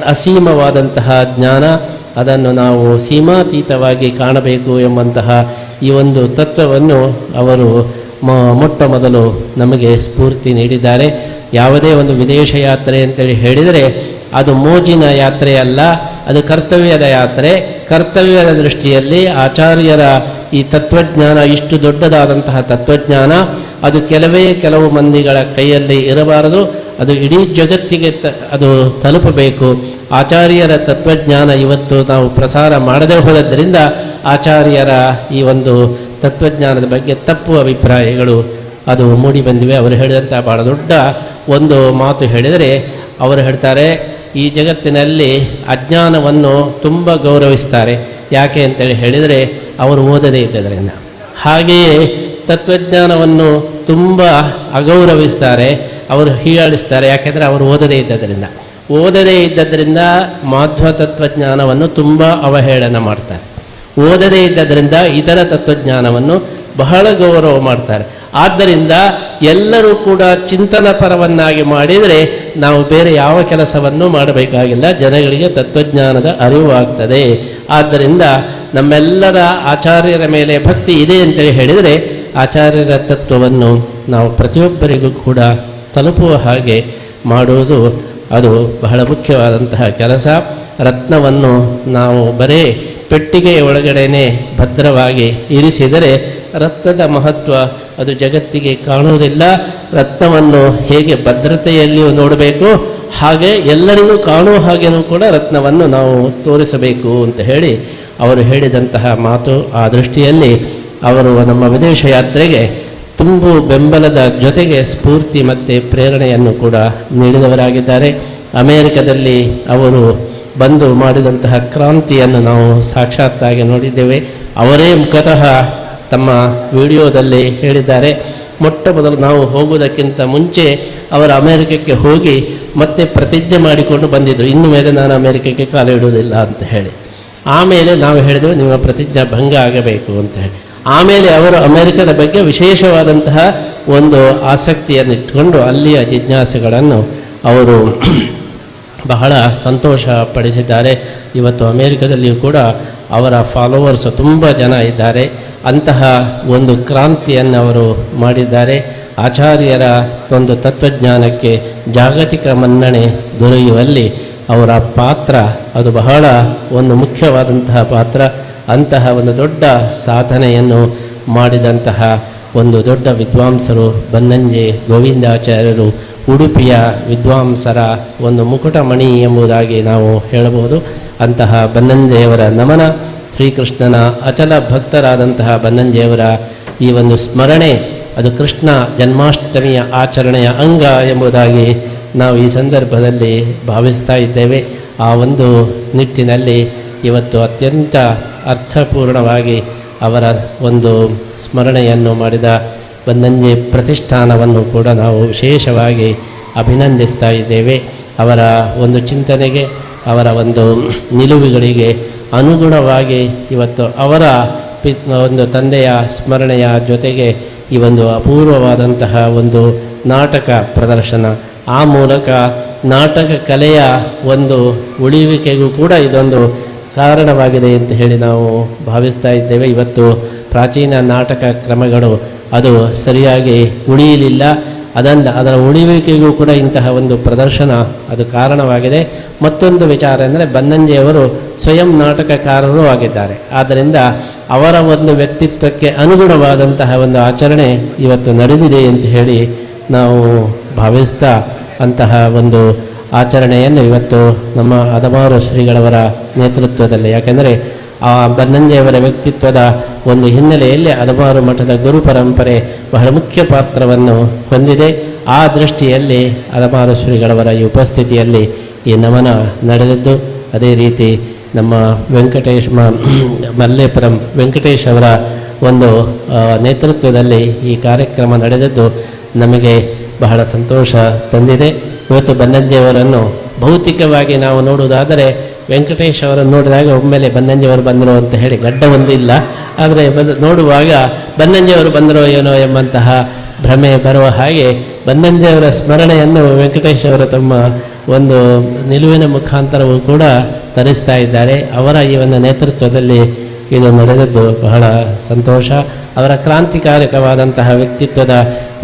ಅಸೀಮವಾದಂತಹ ಜ್ಞಾನ, ಅದನ್ನು ನಾವು ಸೀಮಾತೀತವಾಗಿ ಕಾಣಬೇಕು ಎಂಬಂತಹ ಈ ಒಂದು ತತ್ವವನ್ನು ಅವರು ಮೊಟ್ಟ ಮೊದಲು ನಮಗೆ ಸ್ಫೂರ್ತಿ ನೀಡಿದ್ದಾರೆ. ಯಾವುದೇ ಒಂದು ವಿದೇಶ ಯಾತ್ರೆ ಅಂತೇಳಿ ಹೇಳಿದರೆ, ಅದು ಮೋಜಿನ ಯಾತ್ರೆ ಅಲ್ಲ, ಅದು ಕರ್ತವ್ಯದ ಯಾತ್ರೆ. ಕರ್ತವ್ಯದ ದೃಷ್ಟಿಯಲ್ಲಿ ಆಚಾರ್ಯರ ಈ ತತ್ವಜ್ಞಾನ ಇಷ್ಟು ದೊಡ್ಡದಾದಂತಹ ತತ್ವಜ್ಞಾನ, ಅದು ಕೆಲವೇ ಕೆಲವು ಮಂದಿಗಳ ಕೈಯಲ್ಲಿ ಇರಬಾರದು, ಅದು ಇಡೀ ಜಗತ್ತಿಗೆ ತ, ಅದು ತಲುಪಬೇಕು. ಆಚಾರ್ಯರ ತತ್ವಜ್ಞಾನ ಇವತ್ತು ನಾವು ಪ್ರಸಾರ ಮಾಡದೇ ಹೋದದ್ದರಿಂದ ಆಚಾರ್ಯರ ಈ ಒಂದು ತತ್ವಜ್ಞಾನದ ಬಗ್ಗೆ ತಪ್ಪು ಅಭಿಪ್ರಾಯಗಳು ಅದು ಮೂಡಿ ಬಂದಿವೆ. ಅವರು ಹೇಳಿದಂಥ ಬಹಳ ದೊಡ್ಡ ಒಂದು ಮಾತು ಹೇಳಿದರೆ, ಅವರು ಹೇಳ್ತಾರೆ, ಈ ಜಗತ್ತಿನಲ್ಲಿ ಅಜ್ಞಾನವನ್ನು ತುಂಬ ಗೌರವಿಸ್ತಾರೆ. ಯಾಕೆ ಅಂತೇಳಿ ಹೇಳಿದರೆ ಅವರು ಓದದೇ ಇದ್ದದರಿಂದ. ಹಾಗೆಯೇ ತತ್ವಜ್ಞಾನವನ್ನು ತುಂಬ ಅಗೌರವಿಸ್ತಾರೆ, ಅವರು ಹೀಯಾಳಿಸ್ತಾರೆ, ಯಾಕೆಂದರೆ ಅವರು ಓದದೇ ಇದ್ದದರಿಂದ. ಓದದೇ ಇದ್ದದರಿಂದ ಮಾಧ್ವ ತತ್ವಜ್ಞಾನವನ್ನು ತುಂಬ ಅವಹೇಳನ ಮಾಡ್ತಾರೆ. ಓದದೇ ಇದ್ದದರಿಂದ ಇತರ ತತ್ವಜ್ಞಾನವನ್ನು ಬಹಳ ಗೌರವ ಮಾಡ್ತಾರೆ. ಆದ್ದರಿಂದ ಎಲ್ಲರೂ ಕೂಡ ಚಿಂತನ ಪರವನ್ನಾಗಿ ಮಾಡಿದರೆ ನಾವು ಬೇರೆ ಯಾವ ಕೆಲಸವನ್ನು ಮಾಡಬೇಕಾಗಿಲ್ಲ, ಜನಗಳಿಗೆ ತತ್ವಜ್ಞಾನದ ಅರಿವು ಆಗ್ತದೆ. ಆದ್ದರಿಂದ ನಮ್ಮೆಲ್ಲರ ಆಚಾರ್ಯರ ಮೇಲೆ ಭಕ್ತಿ ಇದೆ ಅಂತೇಳಿ ಹೇಳಿದರೆ ಆಚಾರ್ಯರ ತತ್ವವನ್ನು ನಾವು ಪ್ರತಿಯೊಬ್ಬರಿಗೂ ಕೂಡ ತಲುಪುವ ಹಾಗೆ ಮಾಡುವುದು ಅದು ಬಹಳ ಮುಖ್ಯವಾದಂತಹ ಕೆಲಸ. ರತ್ನವನ್ನು ನಾವು ಬರೇ ಪೆಟ್ಟಿಗೆಯ ಒಳಗಡೆನೆ ಭದ್ರವಾಗಿ ಇರಿಸಿದರೆ ರತ್ನದ ಮಹತ್ವ ಅದು ಜಗತ್ತಿಗೆ ಕಾಣುವುದಿಲ್ಲ. ರತ್ನವನ್ನು ಹೇಗೆ ಭದ್ರತೆಯಲ್ಲಿಯೂ ನೋಡಬೇಕು, ಹಾಗೆ ಎಲ್ಲರಿಗೂ ಕಾಣುವ ಹಾಗೆಯೂ ಕೂಡ ರತ್ನವನ್ನು ನಾವು ತೋರಿಸಬೇಕು ಅಂತ ಹೇಳಿ ಅವರು ಹೇಳಿದಂತಹ ಮಾತು ಆ ದೃಷ್ಟಿಯಲ್ಲಿ ಅವರು ನಮ್ಮ ವಿದೇಶ ಯಾತ್ರೆಗೆ ತುಂಬು ಬೆಂಬಲದ ಜೊತೆಗೆ ಸ್ಫೂರ್ತಿ ಮತ್ತು ಪ್ರೇರಣೆಯನ್ನು ಕೂಡ ನೀಡಿದವರಾಗಿದ್ದಾರೆ. ಅಮೇರಿಕದಲ್ಲಿ ಅವರು ಬಂದು ಮಾಡಿದಂತಹ ಕ್ರಾಂತಿಯನ್ನು ನಾವು ಸಾಕ್ಷಾತ್ತಾಗಿ ನೋಡಿದ್ದೇವೆ. ಅವರೇ ಮುಖತಃ ತಮ್ಮ ವಿಡಿಯೋದಲ್ಲಿ ಹೇಳಿದ್ದಾರೆ. ಮೊಟ್ಟ ಮೊದಲು ನಾವು ಹೋಗುವುದಕ್ಕಿಂತ ಮುಂಚೆ ಅವರು ಅಮೇರಿಕಕ್ಕೆ ಹೋಗಿ ಮತ್ತೆ ಪ್ರತಿಜ್ಞೆ ಮಾಡಿಕೊಂಡು ಬಂದಿದ್ದರು ಇನ್ನು ಮೇಲೆ ನಾನು ಅಮೇರಿಕಕ್ಕೆ ಕಾಲಿಡುವುದಿಲ್ಲ ಅಂತ ಹೇಳಿ. ಆಮೇಲೆ ನಾವು ಹೇಳಿದೆವು ನಿಮ್ಮ ಪ್ರತಿಜ್ಞಾ ಭಂಗ ಆಗಬೇಕು ಅಂತ ಹೇಳಿ. ಆಮೇಲೆ ಅವರು ಅಮೆರಿಕದ ಬಗ್ಗೆ ವಿಶೇಷವಾದಂತಹ ಒಂದು ಆಸಕ್ತಿಯನ್ನು ಇಟ್ಕೊಂಡು ಅಲ್ಲಿಯ ಜಿಜ್ಞಾಸೆಗಳನ್ನು ಅವರು ಬಹಳ ಸಂತೋಷ ಪಡಿಸಿದ್ದಾರೆ. ಇವತ್ತು ಅಮೇರಿಕದಲ್ಲಿಯೂ ಕೂಡ ಅವರ ಫಾಲೋವರ್ಸ್ ತುಂಬ ಜನ ಇದ್ದಾರೆ. ಅಂತಹ ಒಂದು ಕ್ರಾಂತಿಯನ್ನು ಅವರು ಮಾಡಿದ್ದಾರೆ. ಆಚಾರ್ಯರ ಒಂದು ತತ್ವಜ್ಞಾನಕ್ಕೆ ಜಾಗತಿಕ ಮನ್ನಣೆ ದೊರೆಯುವಲ್ಲಿ ಅವರ ಪಾತ್ರ ಅದು ಬಹಳ ಒಂದು ಮುಖ್ಯವಾದಂತಹ ಪಾತ್ರ, ಅಂತಹ ಒಂದು ದೊಡ್ಡ ಸಾಧನೆಯನ್ನು ಮಾಡಿದಂತಹ ಒಂದು ದೊಡ್ಡ ವಿದ್ವಾಂಸರು ಬನ್ನಂಜೆ ಗೋವಿಂದಾಚಾರ್ಯರು, ಉಡುಪಿಯ ವಿದ್ವಾಂಸರ ಒಂದು ಮುಕುಟಮಣಿ ಎಂಬುದಾಗಿ ನಾವು ಹೇಳಬಹುದು. ಅಂತಹ ಬನ್ನಂಜೆಯವರ ನಮನ, ಶ್ರೀಕೃಷ್ಣನ ಅಚಲ ಭಕ್ತರಾದಂತಹ ಬನ್ನಂಜೆಯವರ ಈ ಒಂದು ಸ್ಮರಣೆ, ಅದು ಕೃಷ್ಣ ಜನ್ಮಾಷ್ಟಮಿಯ ಆಚರಣೆಯ ಅಂಗ ಎಂಬುದಾಗಿ ನಾವು ಈ ಸಂದರ್ಭದಲ್ಲಿ ಭಾವಿಸ್ತಾ ಇದ್ದೇವೆ. ಆ ಒಂದು ನಿಟ್ಟಿನಲ್ಲಿ ಇವತ್ತು ಅತ್ಯಂತ ಅರ್ಥಪೂರ್ಣವಾಗಿ ಅವರ ಒಂದು ಸ್ಮರಣೆಯನ್ನು ಮಾಡಿದ ಬನ್ನಂಜೆ ಪ್ರತಿಷ್ಠಾನವನ್ನು ಕೂಡ ನಾವು ವಿಶೇಷವಾಗಿ ಅಭಿನಂದಿಸ್ತಾ ಇದ್ದೇವೆ. ಅವರ ಒಂದು ಚಿಂತನೆಗೆ, ಅವರ ಒಂದು ನಿಲುವುಗಳಿಗೆ ಅನುಗುಣವಾಗಿ ಇವತ್ತು ಅವರ ಪಿ, ಒಂದು ತಂದೆಯ ಸ್ಮರಣೆಯ ಜೊತೆಗೆ ಈ ಒಂದು ಅಪೂರ್ವವಾದಂತಹ ಒಂದು ನಾಟಕ ಪ್ರದರ್ಶನ ಆ ಮೂಲಕ ನಾಟಕ ಕಲೆಯ ಒಂದು ಉಳಿವಿಕೆಗೂ ಕೂಡ ಇದೊಂದು ಕಾರಣವಾಗಿದೆ ಅಂತ ಹೇಳಿ ನಾವು ಭಾವಿಸ್ತಾ ಇದ್ದೇವೆ. ಇವತ್ತು ಪ್ರಾಚೀನ ನಾಟಕ ಕ್ರಮಗಳು ಅದು ಸರಿಯಾಗಿ ಉಳಿಯಲಿಲ್ಲ. ಅದನ್ನು ಅದರ ಉಳಿವಿಕೆಗೂ ಕೂಡ ಇಂತಹ ಒಂದು ಪ್ರದರ್ಶನ ಅದು ಕಾರಣವಾಗಿದೆ. ಮತ್ತೊಂದು ವಿಚಾರ ಅಂದರೆ ಬನ್ನಂಜೆಯವರು ಸ್ವಯಂ ನಾಟಕಕಾರರೂ ಆಗಿದ್ದಾರೆ. ಆದ್ದರಿಂದ ಅವರ ಒಂದು ವ್ಯಕ್ತಿತ್ವಕ್ಕೆ ಅನುಗುಣವಾದಂತಹ ಒಂದು ಆಚರಣೆ ಇವತ್ತು ನಡೆದಿದೆ ಅಂತ ಹೇಳಿ ನಾವು ಭಾವಿಸ್ತಾ ಅಂತಹ ಒಂದು ಆಚರಣೆಯನ್ನು ಇವತ್ತು ನಮ್ಮ ಹದಮಾರು ಶ್ರೀಗಳವರ ನೇತೃತ್ವದಲ್ಲಿ. ಯಾಕೆಂದರೆ ಆ ಬನ್ನಂಜೆಯವರ ವ್ಯಕ್ತಿತ್ವದ ಒಂದು ಹಿನ್ನೆಲೆಯಲ್ಲಿ ಹದಮಾರು ಮಠದ ಗುರು ಪರಂಪರೆ ಬಹಳ ಮುಖ್ಯ ಪಾತ್ರವನ್ನು ಹೊಂದಿದೆ. ಆ ದೃಷ್ಟಿಯಲ್ಲಿ ಹದಮಾರು ಶ್ರೀಗಳವರ ಈ ಉಪಸ್ಥಿತಿಯಲ್ಲಿ ಈ ನಮನ ನಡೆದದ್ದು, ಅದೇ ರೀತಿ ನಮ್ಮ ವೆಂಕಟೇಶ್ ಮಲ್ಲೇಪುರಂ ವೆಂಕಟೇಶ್ ಅವರ ಒಂದು ನೇತೃತ್ವದಲ್ಲಿ ಈ ಕಾರ್ಯಕ್ರಮ ನಡೆದದ್ದು, ನಮಗೆ ಬಹಳ ಸಂತೋಷ ತಂದಿದೆ. ಇವತ್ತು ಬನ್ನಂಜೆಯವರನ್ನು ಭೌತಿಕವಾಗಿ ನಾವು ನೋಡುವುದಾದರೆ ವೆಂಕಟೇಶ್ ಅವರನ್ನು ನೋಡಿದಾಗ ಒಮ್ಮೆಲೆ ಬನ್ನಂಜಿಯವರು ಬಂದರು ಅಂತ ಹೇಳಿ ಗಡ್ಡ ಒಂದಿಲ್ಲ ಆದರೆ ನೋಡುವಾಗ ಬನ್ನಂಜಿಯವರು ಬಂದರು ಏನೋ ಎಂಬಂತಹ ಭ್ರಮೆ ಬರುವ ಹಾಗೆ ಬನ್ನಂಜಿಯವರ ಸ್ಮರಣೆಯನ್ನು ವೆಂಕಟೇಶ್ ಅವರು ತಮ್ಮ ಒಂದು ನಿಲುವಿನ ಮುಖಾಂತರವೂ ಕೂಡ ತರಿಸ್ತಾ ಇದ್ದಾರೆ. ಅವರ ಒಂದು ನೇತೃತ್ವದಲ್ಲಿ ಇದು ನಡೆದದ್ದು ಬಹಳ ಸಂತೋಷ. ಅವರ ಕ್ರಾಂತಿಕಾರಕವಾದಂತಹ ವ್ಯಕ್ತಿತ್ವದ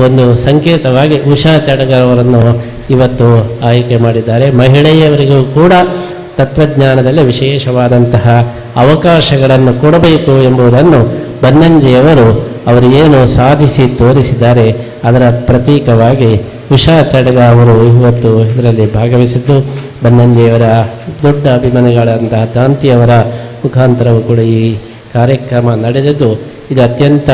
ಒಂದು ಸಂಕೇತವಾಗಿ ಉಷಾ ಚಡಗರ್ ಅವರನ್ನು ಇವತ್ತು ಆಯ್ಕೆ ಮಾಡಿದ್ದಾರೆ. ಮಹಿಳೆಯರಿಗೂ ಕೂಡ ತತ್ವಜ್ಞಾನದಲ್ಲಿ ವಿಶೇಷವಾದಂತಹ ಅವಕಾಶಗಳನ್ನು ಕೊಡಬೇಕು ಎಂಬುದನ್ನು ಬನ್ನಂಜಿಯವರು ಅವರು ಏನು ಸಾಧಿಸಿ ತೋರಿಸಿದ್ದಾರೆ, ಅದರ ಪ್ರತೀಕವಾಗಿ ಉಷಾ ಚಡಗ ಅವರು ಇವತ್ತು ಇದರಲ್ಲಿ ಭಾಗವಹಿಸಿದ್ದು. ಬನ್ನಂಜಿಯವರ ದೊಡ್ಡ ಅಭಿಮಾನಿಗಳಾದಂತಹ ದಾಂತಿಯವರ ಮುಖಾಂತರವೂ ಕೂಡ ಈ ಕಾರ್ಯಕ್ರಮ ನಡೆದಿದ್ದು. ಇದು ಅತ್ಯಂತ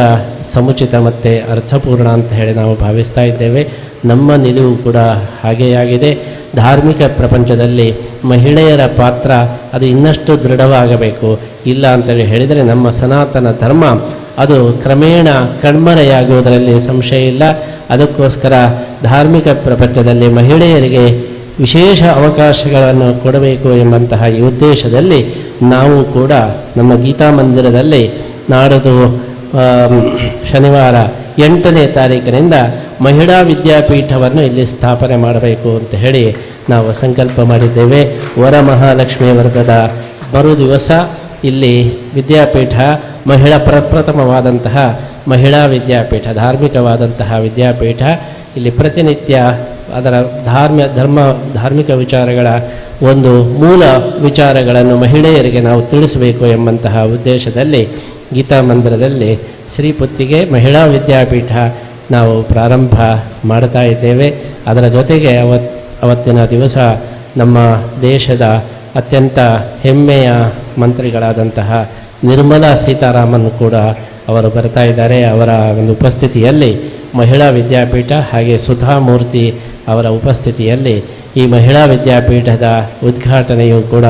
ಸಮುಚಿತ ಮತ್ತು ಅರ್ಥಪೂರ್ಣ ಅಂತ ಹೇಳಿ ನಾವು ಭಾವಿಸ್ತಾ ಇದ್ದೇವೆ. ನಮ್ಮ ನಿಲುವು ಕೂಡ ಹಾಗೆಯಾಗಿದೆ ಧಾರ್ಮಿಕ ಪ್ರಪಂಚದಲ್ಲಿ ಮಹಿಳೆಯರ ಪಾತ್ರ ಅದು ಇನ್ನಷ್ಟು ದೃಢವಾಗಬೇಕು. ಇಲ್ಲ ಅಂತೇಳಿ ಹೇಳಿದರೆ ನಮ್ಮ ಸನಾತನ ಧರ್ಮ ಅದು ಕ್ರಮೇಣ ಕಣ್ಮರೆಯಾಗುವುದರಲ್ಲಿ ಸಂಶಯ ಇಲ್ಲ. ಅದಕ್ಕೋಸ್ಕರ ಧಾರ್ಮಿಕ ಪ್ರಪಂಚದಲ್ಲಿ ಮಹಿಳೆಯರಿಗೆ ವಿಶೇಷ ಅವಕಾಶಗಳನ್ನು ಕೊಡಬೇಕು ಎಂಬಂತಹ ಈ ಉದ್ದೇಶದಲ್ಲಿ ನಾವು ಕೂಡ ನಮ್ಮ ಗೀತಾ ಮಂದಿರದಲ್ಲಿ ನಾಡದು ಶನಿವಾರ ಎಂಟನೇ ತಾರೀಕಿನಿಂದ ಮಹಿಳಾ ವಿದ್ಯಾಪೀಠವನ್ನು ಇಲ್ಲಿ ಸ್ಥಾಪನೆ ಮಾಡಬೇಕು ಅಂತ ಹೇಳಿ ನಾವು ಸಂಕಲ್ಪ ಮಾಡಿದ್ದೇವೆ. ವರಮಹಾಲಕ್ಷ್ಮಿ ವ್ರತದ ಮರು ದಿವಸ ಇಲ್ಲಿ ವಿದ್ಯಾಪೀಠ ಮಹಿಳಾ ಪ್ರಪ್ರಥಮವಾದಂತಹ ಮಹಿಳಾ ವಿದ್ಯಾಪೀಠ, ಧಾರ್ಮಿಕವಾದಂತಹ ವಿದ್ಯಾಪೀಠ. ಇಲ್ಲಿ ಪ್ರತಿನಿತ್ಯ ಅದರ ಧಾರ್ಮ ಧರ್ಮ, ಧಾರ್ಮಿಕ ವಿಚಾರಗಳ ಒಂದು ಮೂಲ ವಿಚಾರಗಳನ್ನು ಮಹಿಳೆಯರಿಗೆ ನಾವು ತಿಳಿಸಬೇಕು ಎಂಬಂತಹ ಉದ್ದೇಶದಲ್ಲಿ ಗೀತಾ ಮಂದಿರದಲ್ಲಿ ಶ್ರೀಪುತ್ತಿಗೆ ಮಹಿಳಾ ವಿದ್ಯಾಪೀಠ ನಾವು ಪ್ರಾರಂಭ ಮಾಡ್ತಾ ಇದ್ದೇವೆ. ಅದರ ಜೊತೆಗೆ ಅವತ್, ಅವತ್ತಿನ ದಿವಸ ನಮ್ಮ ದೇಶದ ಅತ್ಯಂತ ಹೆಮ್ಮೆಯ ಮಂತ್ರಿಗಳಾದಂತಹ ನಿರ್ಮಲಾ ಸೀತಾರಾಮನ್ ಕೂಡ ಅವರು ಬರ್ತಾ ಇದ್ದಾರೆ. ಅವರ ಒಂದು ಉಪಸ್ಥಿತಿಯಲ್ಲಿ ಮಹಿಳಾ ವಿದ್ಯಾಪೀಠ ಹಾಗೆ ಸುಧಾಮೂರ್ತಿ ಅವರ ಉಪಸ್ಥಿತಿಯಲ್ಲಿ ಈ ಮಹಿಳಾ ವಿದ್ಯಾಪೀಠದ ಉದ್ಘಾಟನೆಯೂ ಕೂಡ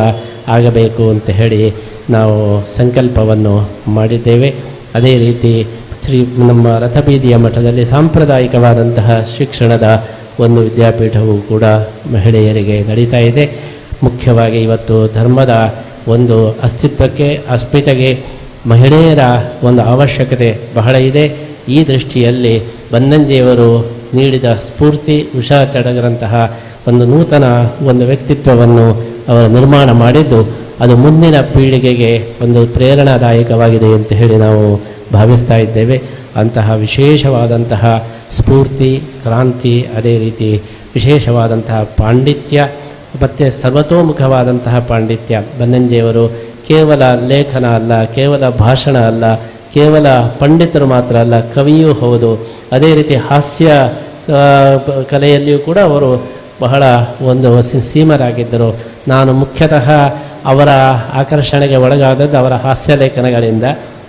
ಆಗಬೇಕು ಅಂತ ಹೇಳಿ ನಾವು ಸಂಕಲ್ಪವನ್ನು ಮಾಡಿದ್ದೇವೆ. ಅದೇ ರೀತಿ ಶ್ರೀ ನಮ್ಮ ರಥಬೀದಿಯ ಮಠದಲ್ಲಿ ಸಾಂಪ್ರದಾಯಿಕವಾದಂತಹ ಶಿಕ್ಷಣದ ಒಂದು ವಿದ್ಯಾಪೀಠವು ಕೂಡ ಮಹಿಳೆಯರಿಗೆ ನಡೀತಾ ಇದೆ. ಮುಖ್ಯವಾಗಿ ಇವತ್ತು ಧರ್ಮದ ಒಂದು ಅಸ್ತಿತ್ವಕ್ಕೆ, ಅಸ್ಮಿತೆಗೆ ಮಹಿಳೆಯರ ಒಂದು ಅವಶ್ಯಕತೆ ಬಹಳ ಇದೆ. ಈ ದೃಷ್ಟಿಯಲ್ಲಿ ಬನ್ನಂಜಿಯವರು ನೀಡಿದ ಸ್ಫೂರ್ತಿ ಉಷಾ ಚಡಗರಂತಹ ಒಂದು ನೂತನ ಒಂದು ವ್ಯಕ್ತಿತ್ವವನ್ನು ಅವರು ನಿರ್ಮಾಣ ಮಾಡಿದ್ದು ಅದು ಮುಂದಿನ ಪೀಳಿಗೆಗೆ ಒಂದು ಪ್ರೇರಣಾದಾಯಕವಾಗಿದೆ ಅಂತ ಹೇಳಿ ನಾವು ಭಾವಿಸ್ತಾ ಇದ್ದೇವೆ. ಅಂತಹ ವಿಶೇಷವಾದಂತಹ ಸ್ಫೂರ್ತಿ, ಕ್ರಾಂತಿ, ಅದೇ ರೀತಿ ವಿಶೇಷವಾದಂತಹ ಪಾಂಡಿತ್ಯ, ಮತ್ತು ಸರ್ವತೋಮುಖವಾದಂತಹ ಪಾಂಡಿತ್ಯ. ಬನ್ನಂಜೆಯವರು ಕೇವಲ ಲೇಖನ ಅಲ್ಲ, ಕೇವಲ ಭಾಷಣ ಅಲ್ಲ, ಕೇವಲ ಪಂಡಿತರು ಮಾತ್ರ ಅಲ್ಲ, ಕವಿಯೂ ಹೌದು. ಅದೇ ರೀತಿ ಹಾಸ್ಯ ಕಲೆಯಲ್ಲಿಯೂ ಕೂಡ ಅವರು ಬಹಳ ಒಂದು ಸೀಮರಾಗಿದ್ದರು. ನಾನು ಮುಖ್ಯತಃ ಅವರ ಆಕರ್ಷಣೆಗೆ ಒಳಗಾದದ್ದು ಅವರ ಹಾಸ್ಯ ಲೇಖನಗಳಿಂದ.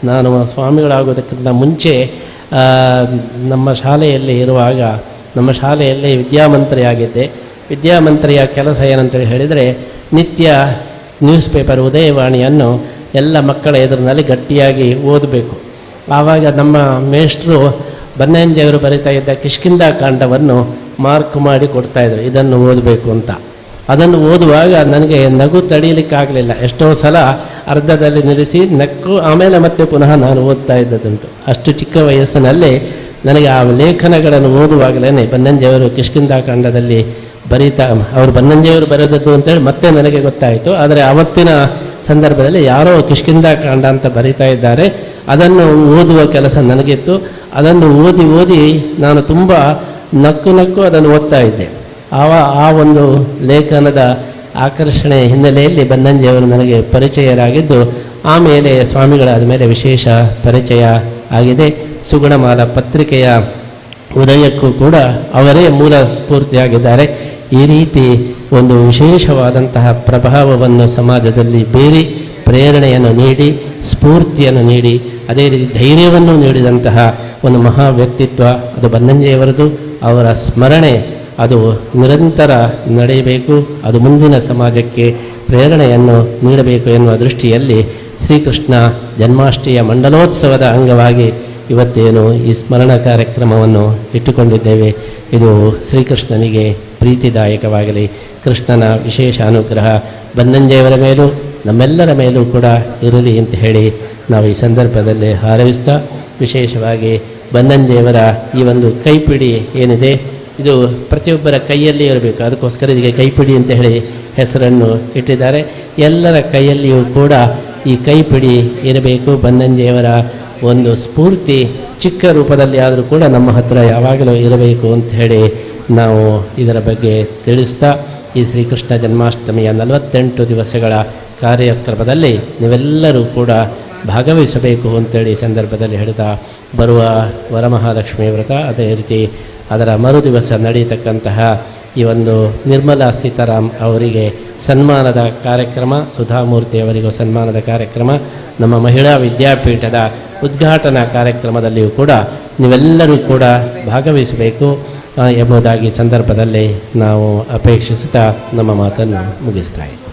ನಾನು ಸ್ವಾಮಿಗಳಾಗೋದಕ್ಕಿಂತ ಮುಂಚೆ ನಮ್ಮ ಶಾಲೆಯಲ್ಲಿ ಇರುವಾಗ, ನಮ್ಮ ಶಾಲೆಯಲ್ಲಿ ವಿದ್ಯಾಮಂತ್ರಿಯಾಗಿದ್ದೆ. ವಿದ್ಯಾಮಂತ್ರಿಯ ಕೆಲಸ ಏನಂತೇಳಿ ಹೇಳಿದರೆ, ನಿತ್ಯ ನ್ಯೂಸ್ ಪೇಪರ್ ಉದಯವಾಣಿಯನ್ನು ಎಲ್ಲ ಮಕ್ಕಳ ಎದುರಿನಲ್ಲಿ ಗಟ್ಟಿಯಾಗಿ ಓದಬೇಕು. ಆವಾಗ ನಮ್ಮ ಮೇಷ್ಟ್ರು ಬನ್ನಂಜಿಯವರು ಬರಿತಾ ಇದ್ದ ಕಿಷ್ಕಿಂದ ಕಾಂಡವನ್ನು ಮಾರ್ಕ್ ಮಾಡಿ ಕೊಡ್ತಾಯಿದ್ರು ಇದನ್ನು ಓದಬೇಕು ಅಂತ. ಅದನ್ನು ಓದುವಾಗ ನನಗೆ ನಗು ತಡೆಯಲಿಕ್ಕಾಗಲಿಲ್ಲ ಎಷ್ಟೋ ಸಲ ಅರ್ಧದಲ್ಲಿ ನಿಲ್ಲಿಸಿ ನಕ್ಕು ಆಮೇಲೆ ಮತ್ತೆ ಪುನಃ ನಾನು ಓದ್ತಾ ಇದ್ದದ್ದುಂಟು. ಅಷ್ಟು ಚಿಕ್ಕ ವಯಸ್ಸಿನಲ್ಲಿ ನನಗೆ ಆ ಲೇಖನಗಳನ್ನು ಓದುವಾಗಲೇ ಬನ್ನಂಜೆಯವರು ಕಿಷ್ಕಿಂದ ಕಾಂಡದಲ್ಲಿ ಬರೀತಾ, ಅವರು ಬನ್ನಂಜೆಯವರು ಬರೆದದ್ದು ಅಂತೇಳಿ ಮತ್ತೆ ನನಗೆ ಗೊತ್ತಾಯಿತು. ಆದರೆ ಅವತ್ತಿನ ಸಂದರ್ಭದಲ್ಲಿ ಯಾರೋ ಕಿಷ್ಕಿಂದ ಕಾಂಡ ಅಂತ ಬರೀತಾ ಇದ್ದಾರೆ. ಅದನ್ನು ಓದುವ ಕೆಲಸ ನನಗಿತ್ತು. ಅದನ್ನು ಓದಿ ಓದಿ ನಾನು ತುಂಬ ನಕ್ಕು ನಕ್ಕು ಅದನ್ನು ಓದ್ತಾ ಇದ್ದೆ. ಆವ, ಆ ಒಂದು ಲೇಖನದ ಆಕರ್ಷಣೆ ಹಿನ್ನೆಲೆಯಲ್ಲಿ ಬನ್ನಂಜಿಯವರು ನನಗೆ ಪರಿಚಯರಾಗಿದ್ದು ಆಮೇಲೆ ಸ್ವಾಮಿಗಳಾದ ಮೇಲೆ ವಿಶೇಷ ಪರಿಚಯ ಆಗಿದೆ. ಸುಗುಣಮಾಲ ಪತ್ರಿಕೆಯ ಉದಯಕ್ಕೂ ಕೂಡ ಅವರೇ ಮೂಲ ಸ್ಫೂರ್ತಿಯಾಗಿದ್ದಾರೆ. ಈ ರೀತಿ ಒಂದು ವಿಶೇಷವಾದಂತಹ ಪ್ರಭಾವವನ್ನು ಸಮಾಜದಲ್ಲಿ ಬೀರಿ ಪ್ರೇರಣೆಯನ್ನು ನೀಡಿ, ಸ್ಫೂರ್ತಿಯನ್ನು ನೀಡಿ, ಅದೇ ರೀತಿ ಧೈರ್ಯವನ್ನು ನೀಡಿದಂತಹ ಒಂದು ಮಹಾ ವ್ಯಕ್ತಿತ್ವ ಅದು ಬನ್ನಂಜಿಯವರದು ಅವರ ಸ್ಮರಣೆ ಅದು ನಿರಂತರ ನಡೆಯಬೇಕು, ಅದು ಮುಂದಿನ ಸಮಾಜಕ್ಕೆ ಪ್ರೇರಣೆಯನ್ನು ನೀಡಬೇಕು ಎನ್ನುವ ದೃಷ್ಟಿಯಲ್ಲಿ ಶ್ರೀಕೃಷ್ಣ ಜನ್ಮಾಷ್ಟಮಿಯ ಮಂಡಲೋತ್ಸವದ ಅಂಗವಾಗಿ ಇವತ್ತೇನು ಈ ಸ್ಮರಣ ಕಾರ್ಯಕ್ರಮವನ್ನು ಇಟ್ಟುಕೊಂಡಿದ್ದೇವೆ. ಇದು ಶ್ರೀಕೃಷ್ಣನಿಗೆ ಪ್ರೀತಿದಾಯಕವಾಗಲಿ. ಕೃಷ್ಣನ ವಿಶೇಷ ಅನುಗ್ರಹ ಬನ್ನಂಜೆಯವರ ಮೇಲೂ, ನಮ್ಮೆಲ್ಲರ ಮೇಲೂ ಕೂಡ ಇರಲಿ ಅಂತ ಹೇಳಿ ನಾವು ಈ ಸಂದರ್ಭದಲ್ಲಿ ಹಾರೈಸ್ತಾ, ವಿಶೇಷವಾಗಿ ಬನ್ನಂಜೆಯವರ ಈ ಒಂದು ಕೈಪಿಡಿ ಏನಿದೆ ಇದು ಪ್ರತಿಯೊಬ್ಬರ ಕೈಯಲ್ಲಿ ಇರಬೇಕು. ಅದಕ್ಕೋಸ್ಕರ ಇದಕ್ಕೆ ಕೈಪಿಡಿ ಅಂತ ಹೇಳಿ ಹೆಸರನ್ನು ಇಟ್ಟಿದ್ದಾರೆ. ಎಲ್ಲರ ಕೈಯಲ್ಲಿಯೂ ಕೂಡ ಈ ಕೈಪಿಡಿ ಇರಬೇಕು. ಬನ್ನಂಜೆಯವರ ಒಂದು ಸ್ಫೂರ್ತಿ ಚಿಕ್ಕ ರೂಪದಲ್ಲಿ ಆದರೂ ಕೂಡ ನಮ್ಮ ಹತ್ರ ಯಾವಾಗಲೂ ಇರಬೇಕು ಅಂತ ಹೇಳಿ ನಾವು ಇದರ ಬಗ್ಗೆ ತಿಳಿಸ್ತಾ ಈ ಶ್ರೀಕೃಷ್ಣ ಜನ್ಮಾಷ್ಟಮಿಯ ನಲವತ್ತೆಂಟು ದಿವಸಗಳ ಕಾರ್ಯಕ್ರಮದಲ್ಲಿ ನೀವೆಲ್ಲರೂ ಕೂಡ ಭಾಗವಹಿಸಬೇಕು ಅಂತೇಳಿ ಸಂದರ್ಭದಲ್ಲಿ ಹೇಳ್ತಾ ಬರುವ ವರಮಹಾಲಕ್ಷ್ಮಿ ವ್ರತ. ಅದೇ ರೀತಿ ಅದರ ಮರುದಿವಸ ನಡೆಯತಕ್ಕಂತಹ ಈ ಒಂದು ನಿರ್ಮಲಾ ಸೀತಾರಾಮ್ ಅವರಿಗೆ ಸನ್ಮಾನದ ಕಾರ್ಯಕ್ರಮ, ಸುಧಾಮೂರ್ತಿ ಅವರಿಗೂ ಸನ್ಮಾನದ ಕಾರ್ಯಕ್ರಮ, ನಮ್ಮ ಮಹಿಳಾ ವಿದ್ಯಾಪೀಠದ ಉದ್ಘಾಟನಾ ಕಾರ್ಯಕ್ರಮದಲ್ಲಿಯೂ ಕೂಡ ನೀವೆಲ್ಲರೂ ಕೂಡ ಭಾಗವಹಿಸಬೇಕು ಎಂಬುದಾಗಿ ಸಂದರ್ಭದಲ್ಲಿ ನಾವು ಅಪೇಕ್ಷಿಸುತ್ತಾ ನಮ್ಮ ಮಾತನ್ನು ಮುಗಿಸ್ತಾ ಇದ್ದೀವಿ